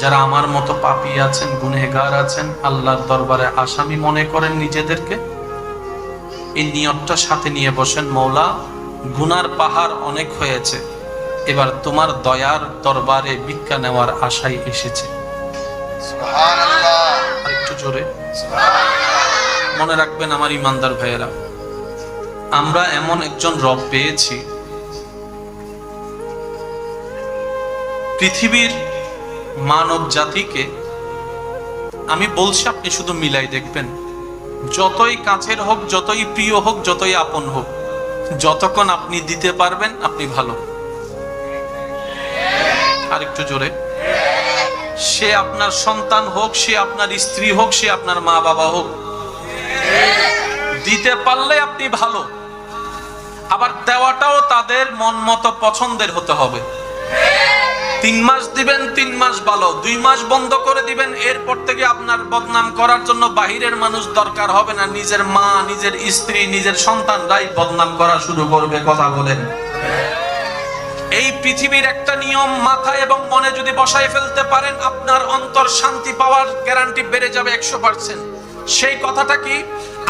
যারা আমার মতো পাপী আছেন গুনেগার আছেন আল্লাহর দরবারে আসামি মনে করেন নিজেদেরকে? এই নিয়তটা সাথে নিয়ে বসেন মৌলা গুনার পাহাড় অনেক হয়েছে এবার তোমার দয়ার দরবারে ভিক্ষা নেওয়ার আশাই এসেছে। একটু জোরে। মনে রাখবেন আমার ইমানদার ভাইয়েরা আমরা এমন একজন রব পেয়েছি পৃথিবীর মানব জাতিকে, আমি বলছি, আপনি শুধু মিলাই দেখবেন। যতই কাছের হোক, যতই প্রিয় হোক, যতই আপন হোক, যতক্ষণ আপনি দিতে পারবেন, আপনি ভালো। আর একটু জোরে। সে আপনার সন্তান হোক, সে আপনার স্ত্রী হোক, সে আপনার মা বাবা হোক, দিতে পারলে আপনি ভালো। আবার দেওয়াটাও তাদের মন মতো পছন্দের হতে হবে। তিন মাস দিবেন, তিন মাস ভালো। দুই মাস বন্ধ করে দিবেন, এরপর থেকে আপনার বদনাম করার জন্য বাহিরের মানুষ দরকার হবে না। নিজের মা, নিজের স্ত্রী, নিজের সন্তানরাই বদনাম করা শুরু করবে, কথা বলেন। এই পৃথিবীর একটা নিয়ম মাথায় এবং মনে যদি বসায় ফেলতে পারেন, আপনার অন্তর শান্তি পাওয়ার গ্যারান্টি বেড়ে যাবে একশো পার্সেন্ট সেই কথাটা কি?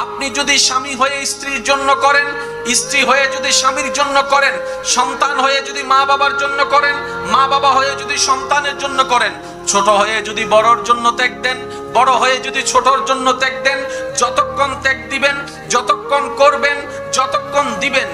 আপনি যদি স্বামী হয়ে স্ত্রীর জন্য করেন, স্ত্রী হয়ে যদি স্বামীর জন্য করেন, সন্তান হয়ে যদি মা বাবার জন্য করেন, মা বাবা হয়ে যদি সন্তানের জন্য করেন, ছোট হয়ে যদি বড়র জন্য ত্যাগ দেন, বড় হয়ে যদি ছোটর জন্য ত্যাগ দেন, যতক্ষণ ত্যাগ দিবেন, যতক্ষণ করবেন, যতক্ষণ দিবেন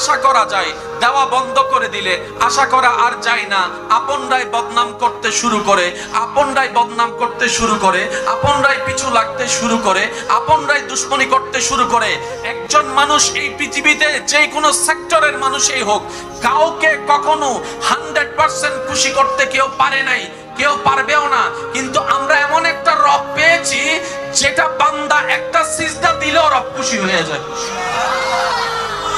আশা করা যায়, দেওয়া বন্ধ করে দিলে আশা করা আর যায় না। আপনরাই বদনাম করতে শুরু করে, আপনরাই বদনাম করতে শুরু করে, আপনরাই পিছু লাগতে শুরু করে, আপনরাই দুশ্মনী করতে শুরু করে। একজন মানুষ এই পৃথিবীতে যে কোনো সেক্টরের মানুষই হোক, কাউকে কখনো হান্ড্রেড পার্সেন্ট খুশি করতে কেউ পারে নাই, কেউ পারবেও না। কিন্তু আমরা এমন একটা রব পেয়েছি, যেটা বান্দা একটা সিজদা দিলেও রব খুশি হয়ে যায়।